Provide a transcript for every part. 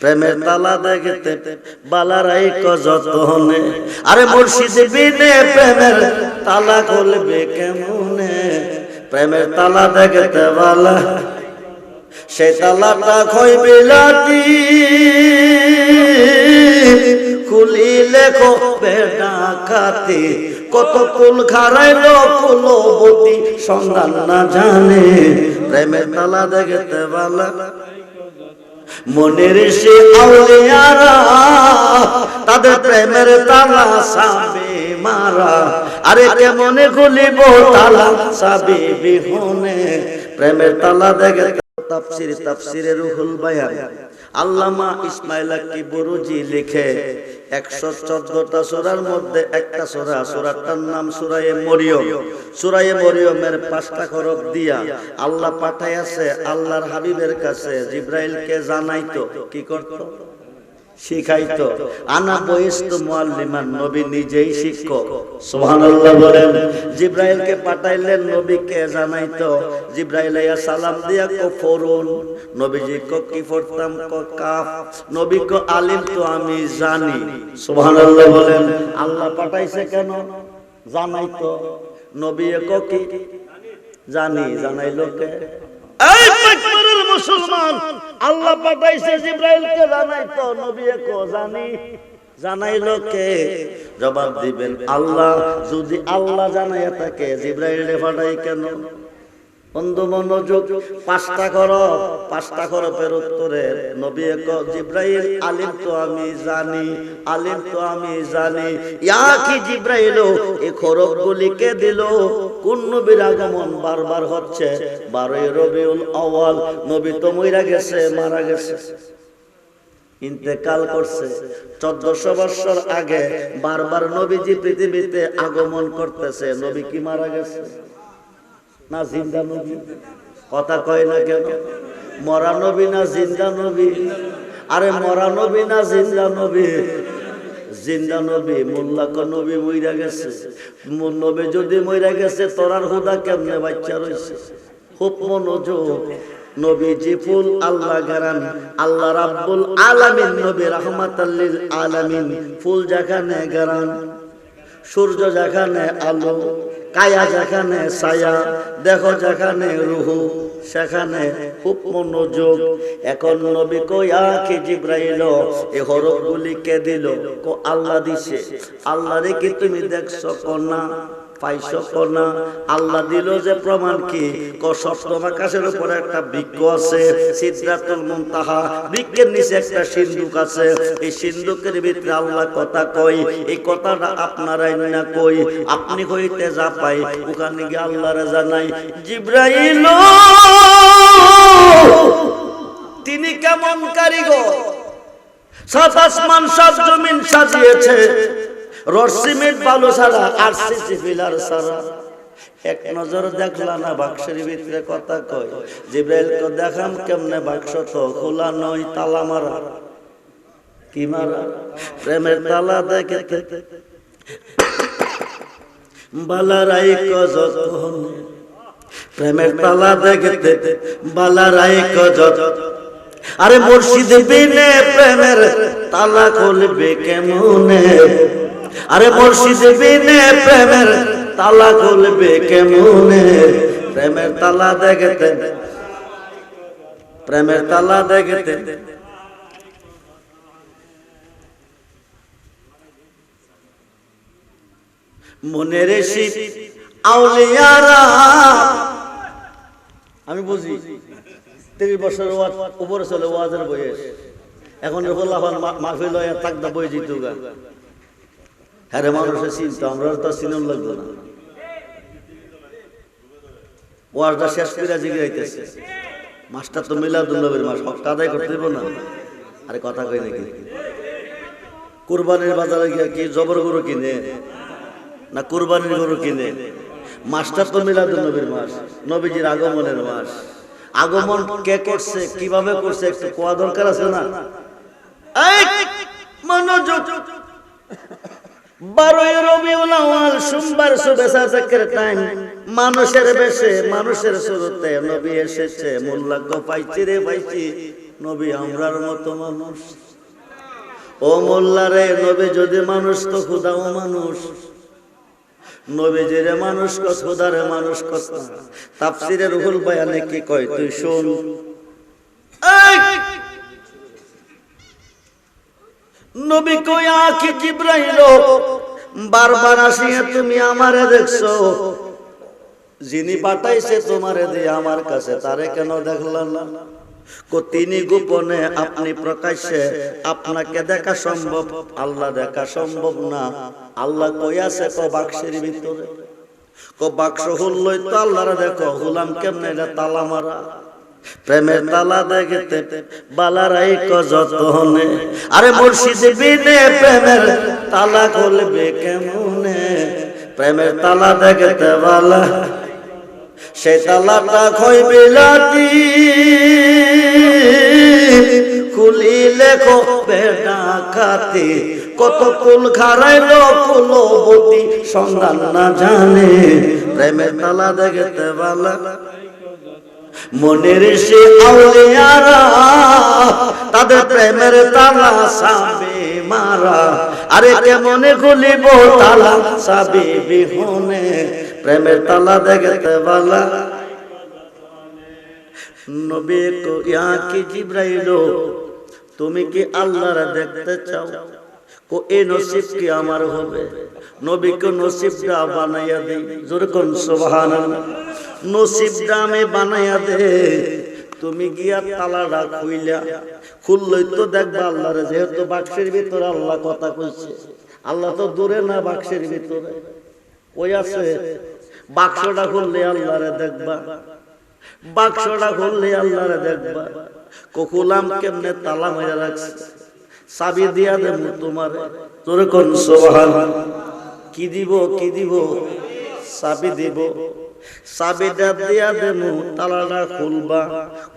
প্রেমের তালা দেখতে বালারাই যতনে। আরে মুর্শিদ বিনে প্রেমের তালা খুলবে কেমনে? প্রেমের তালা দেখতে বালা সে তালাটা খই বিলাতি খুলি লেখো বেডা খাতি কত কুল খারাইলো কুলবতী, সন্ধান না জানে। প্রেমের তালা দেখতে বালা মনের সে আউলিয়ারা, তাদের প্রেমের তালা সাবে মারা আরে কেমনে খুলিব তালা সাবে বিহনে প্রেমের তালা দেখে তাফসির তাফসিরে রুহুল বায়ান। আল্লামা ইসমাইল আক্কি বুরুজি লিখে একশো চোদ্দটা সোরার মধ্যে একটা সোরা, সোরাটার নাম সুরায়ে মরিয়ম। সুরায়ে মরিয়মের পাঁচটা খরব দিয়া আল্লাহ পাঠাইয়াছে, আল্লাহর হাবিবের কাছে জিব্রাইলকে জানাইতো। কি করতো? শিখাইতো। আনা বয়স্ত মুআল্লিমান নবী নিজেই শিক্ষক। সুবহানাল্লাহ বলেন। জিব্রাইলকে পাঠাইলেন নবীকে জানাইতো? জিব্রাইল আইয়া সালাম দিয়া কো ফরুন। নবীজি কো কি পড়তাম কো কাফ। নবী কো আলিম তো আমি জানি। সুবহানাল্লাহ বলেন। আল্লাহ পাঠাইছে কেন? জানাইতো। নবী কো কি? জানি। জানাইলো কে? মুসলমান। আল্লাহ পাঠাইছে জিব্রাইলকে জানাইতো নবী কো, জানি। জানাইলো কে? জবাব দিবেন আল্লাহ। যদি আল্লাহ জানাইয়া থাকে জিব্রাইলে পাঠাই কেন? পাঁচটা পাঁচটা নবী এক জিব্রাইল, আলিম তো আমি তো আমি জানি। ইয়া কি কোন বারবার হচ্ছে? বারোই রবিউল আওয়াল নবী তো মইরা গেছে, মারা গেছে। ইন্তেকাল করছে। চোদ্দশো বছর আগে বারবার নবীজি পৃথিবীতে আগমন করতেছে, নবী কি মারা গেছে? না জিন্দা নবী? কথা কয় না কেন? মরা নবী না জিন্দা নবী? আরে মরা নবী না জিন্দা নবী? জিন্দা নবী, মোল্লা ক নবী মইরা গেছে। নবী যদি মইরা গেছে তোরার হুদা কেমনে বাচ্চা রইছে? খুব মনোযোগ। নবীজি ফুল আল্লাহ গারান। আল্লাহ রাব্বুল আলামিন নবী রাহমাতাল্লিল আলামিন। ফুল যেখানে গারান, সূর্য যেখানে আলো। কায়া যেখানে ছায়া, দেখো যেখানে রুহু, সেখানে খুব মনোযোগ এখন নবী কইয়া কে জিব্রাইল? এ হরফ গুলি কে দিল? কো আল্লাহ দিছে। আল্লাহ রে কি তুমি দেখছ কন্যা? পাইছো কন্যা আল্লাহ দিল যে প্রমাণ কি? সপ্তম আকাশের উপরে একটা বৃক্ষ আছে সিদ্ধাতুল মুনতাহা। বৃক্ষের নিচে একটা সিন্ধুক আছে। এই সিন্ধুকের ভিতরে আল্লাহ কথা কই এই কথাটা আপনারাই না কই, আপনি হইতে যা পাই, ওখানে গিয়ে আল্লাহরে জানাই, জিব্রাইল, তিনি কেমন কারিগর? সাত আসমান, সাত জমিন সাজিয়েছে। রড সিমেন্ট বালু ছাড়া আর সিসি ফিলার ছাড়া। এক নজর দেখলা না বাক্সের ভিতরে কথা কয়। জিব্রাইল কো দেখাম কেমনে বাক্স তো খোলা নয়, তালা মারা। কি মারা? প্রেমের তালা দেখে বালারাই কজন প্রেমের তালা দেখতে বালারাই কজন আরে মুর্শিদ বিনে প্রেমের তালা খুলবে কেমনে? আরে মুর্শিদ বিনে প্রেমের তালা খুলবে কেমনে? প্রেমের তালা দেখতে। প্রেমের তালা দেখতে। মনের শীত আউলিয়ারা। আমি বুঝি তিরিশ বছর উপরে চলে ওয়াজের বয়স। এখন রহুল্লাহন মাহফিল তাকদা বই জিত গা হ্যাঁ মানুষের চিন্তা, আমরা তো চিনুন লাগল না। ওয়াজটা শেষ করে জিগে যাইতেছে মাসটা তো মিলাদুল নবীর মাস, হকটা আদায় করতে দেবো না। আরে কথা কই নাকি? কুরবানির বাজারে গিয়ে কি জবর গরু কিনে, না কুরবানির গরু কিনে? মাসটা তো মিলাদুল নবীর মাস, নবীজির আগমনের মাস। আগমন কে করছে, কীভাবে করছে, একটু কোয়া দরকার আছে না? মনোযোগ! বারোই রবিউল সোমবার চাকের টাইম মানুষের বেশে, মানুষের শুরুতে নবী এসেছে। মোল্লা পাইছি রে পাইছি, নবী আমরার মতো মানুষ। ও মোল্লারে নবী যদি মানুষ তো খুদাও মানুষ। নবীজিরে মানুষ কস খুদারে মানুষ কস তাফসিরের রুহুল কি কয়, তুই শোন। নবী কয়া কি জিব্রাইল? বারবার আসিয়া তুমি আমারে দেখছ। যিনি পাঠাইছে তোমারে দিয়ে আমার কাছে, তারে কেন দেখলাম না? তিনি গোপনে আপনি প্রকাশ্যে আপনাকে দেখা সম্ভব, আল্লাহ দেখা সম্ভব না। আল্লাহ কই আছে ক বাক্সের ভিতরে? কো বাক্স হুল্লই তো আল্লাহরে দেখো হুলাম কেমনে তালা মারা? প্রেমের তালা দেখতে বালারাই ক যতনে আরে মুর্শিদ বিনে প্রেমের তালা খুলবে কেমনে? প্রেমের তালা দেখতে বালা সে তালাটা খই বিলাতি খুলি লেখো বেডা খাতে কত কুল খারাইল কুলবতী, সন্ধান না জানে। প্রেমের তালা দেখতে বালা মনের সে আউলিয়ারা, তাদের প্রেমের তালা সাবে মারা। আরে কেমনে খুলিব তালা? সাবে বিহনে, প্রেমের তালা দেখতে বালা। নবী কো, ইয়া কি জিব্রাইল? তুমি কি আল্লাহর দেখতে চাও? কো এই নসিব কি আমার হবে? নবীকে নসিবটা বানাইয়া দেই। জোরে কোন সুবহানাল্লাহ। নসিবটা আমি বানাইয়া দে তুমি গিয়া তালাটা খুইলা খুললই তো দেখবা আল্লাহরে, যেহেতু বাক্সের ভিতরে আল্লাহ কথা কইছে। আল্লাহ তো দূরে না বাক্সের ভিতরে। ওই আছে? বাক্সটা খুললে আল্লাহরে দেখবা। বাক্সটা খুললে আল্লাহরে দেখবা। ককুলাম কেমনে তালা মেরে রাখছে? চাবি দিয়া দেব তোমার। তোর কোন সোহান কি দিব কি দিব? চাবি দিব। চাবিটা দিয়া দেমু, তালাটা খুলবা।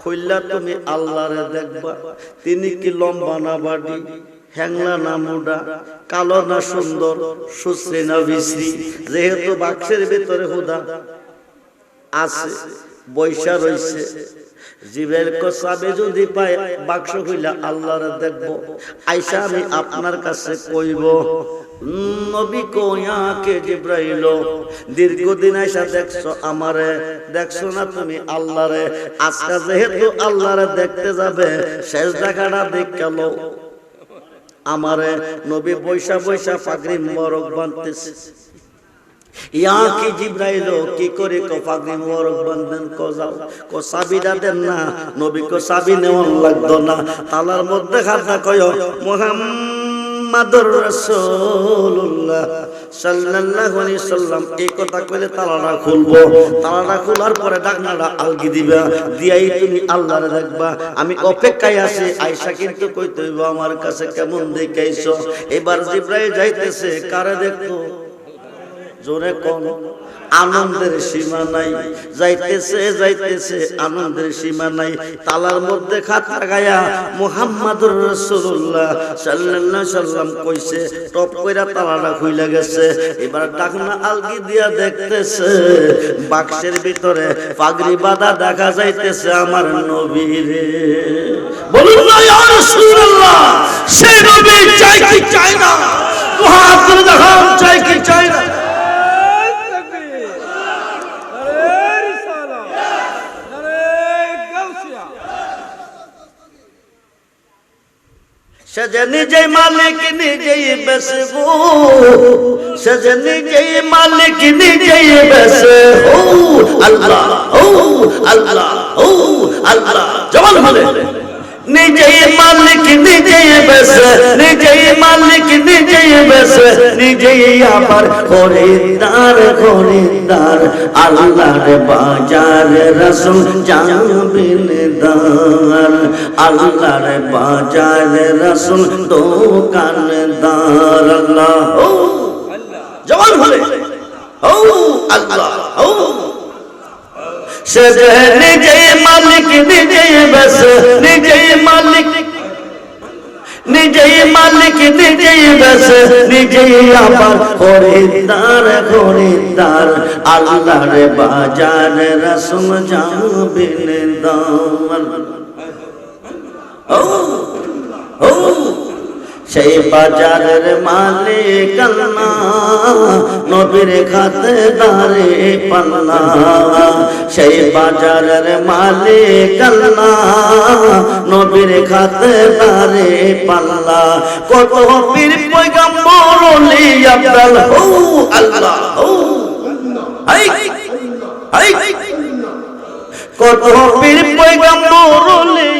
খুললা তুমি আল্লাহরে দেখবা। তিনি কি লম্বা না বাড়ি হ্যাংলা না মুডা কালো না সুন্দর, সুশ্রী না বিশ্রী। যেহেতু বাক্সের ভিতরে হুদা আছে, বৈশা রইছে। জীবের কসাবে যদি পায়, বাক্স হইলা আল্লাহরে দেখব। আইসা আমি আপনার কাছে কইব, নবী দেখছ আমারে, দেখছ না তুমি আল্লাহরে? আজকে যেহেতু আল্লাহরে দেখতে যাবে শেষ দেখ আমারে নবী বৈশা বৈশা পাগড়ি মরক বানতেছে। জিব্রাইল কি করে কো পাগড়ি মোবারক বান্ধেন কো দেন না, নবী কো না। তালার মধ্যে খাতা কয় রাসূলুল্লাহ সাল্লাল্লাহু আলাইহি সাল্লাম, এই কথা কইলে তালাটা খুলবো। তালাটা খোলার পরে ডাকনাটা আলগি দিবা, দিয়াই তুমি আল্লাহরে দেখবা। আমি অপেক্ষায় আছি, আয়েশা কিন্তু কইতে হইব, আমার কাছে কেমন দেখাইছো? এবার জিব্রাইল যাইতেছে, কারে দেখতো জোরে কোন? আনন্দের সীমা নাই। যাইতেছে যাইতেছে, আনন্দের সীমা নাই। তালার মধ্যে খাতা গায়া মুহাম্মাদুর রাসূলুল্লাহ সাল্লাল্লাহু সাল্লাম কইছে, টপ কইরা তালাটা খুইলা গেছে। এবার ডাকনা আলগি দিয়া দেখতেছে, বাক্সের ভিতরে পাগড়ি বাঁধা দেখা যাইতেছে আমার নবীরে। বলুন না, ইয়া রাসূলুল্লাহ, সে নবী চাই কি চাই না? হাত ধরে দেখান চাই কি চাই না? সে যে নিজেই মালিক, নিজেই বেসবো। সে যে নিজেই মালিক, নিজেই বেসে ও আল্লাহ ও আল্লাহ ও, আল্লাহ। জবান বলে নিজেই মালিক, নিজেই নিজেই আবার খরিদার খরিদার আল্লাহর বাজার রসুল জামিন দার আল্লাহর বাজার রসুল দোকানদার। আল্লাহ জবান বলে ও আল্লাহ ও সে নিজে মালিক নিজে বস নিজে মালিক নিজে মালিক নিজে বস নিজে আবার খরিদার খরিদার আল্লাহর বাজার রসম জাবিন দাম ও ও সেই বাজারের মালিক নবীর খাতে দারে পাল্লা। সেই বাজারের মালিক নবীর খাতে দারে পাল্লা। কত পীর পয়গম্বর ওলি আব্দাল হো, আল্লাহ কত পীর পয়গম্বর ওলি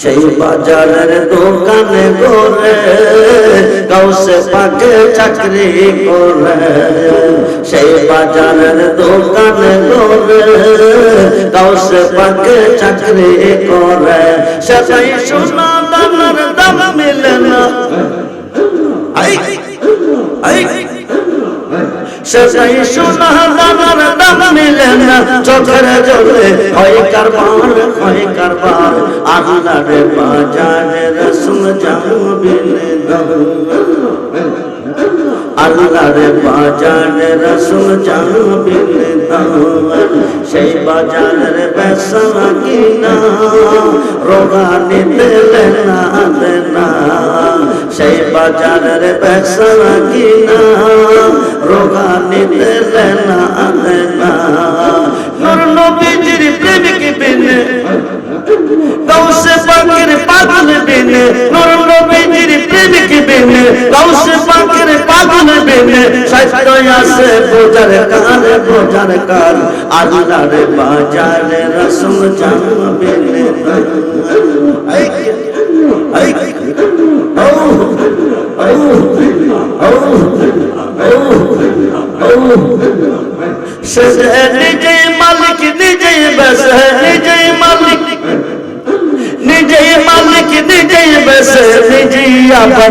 সেই বাজারের দোকানে করে গাউসে পাকে চাকরি করে সেই বাজারের দোকানে করে গাউসে পাকে চাকরি করে সেটাই সোনা দানার দাম মিলে না আই আই সেটাই সোনা দানার দাম মিলে না চোখের জলে, হয় কারবার হয় কারবার। আল্লাহর বাজারে রসুল জানবিলে দাম আল্লাহর বাজারে রসুল জানবিলে দাম সেই বাজারের বেসা কিনা রোগানি দেলে না দেনা। সেই বাজারের বেসা কিনা রোগানি দেলে না পাগল বিনে নূর নবীজির প্রেমিক বিনে গাউসে পাকের পাগল বিনে সত্য আছে বোঝার কার বোঝার কার আল্লাহর বাজারে রসুল জান বিনে আই আই ও ও ও ও সে নিজে মালিক, নিজে বসে में से निजी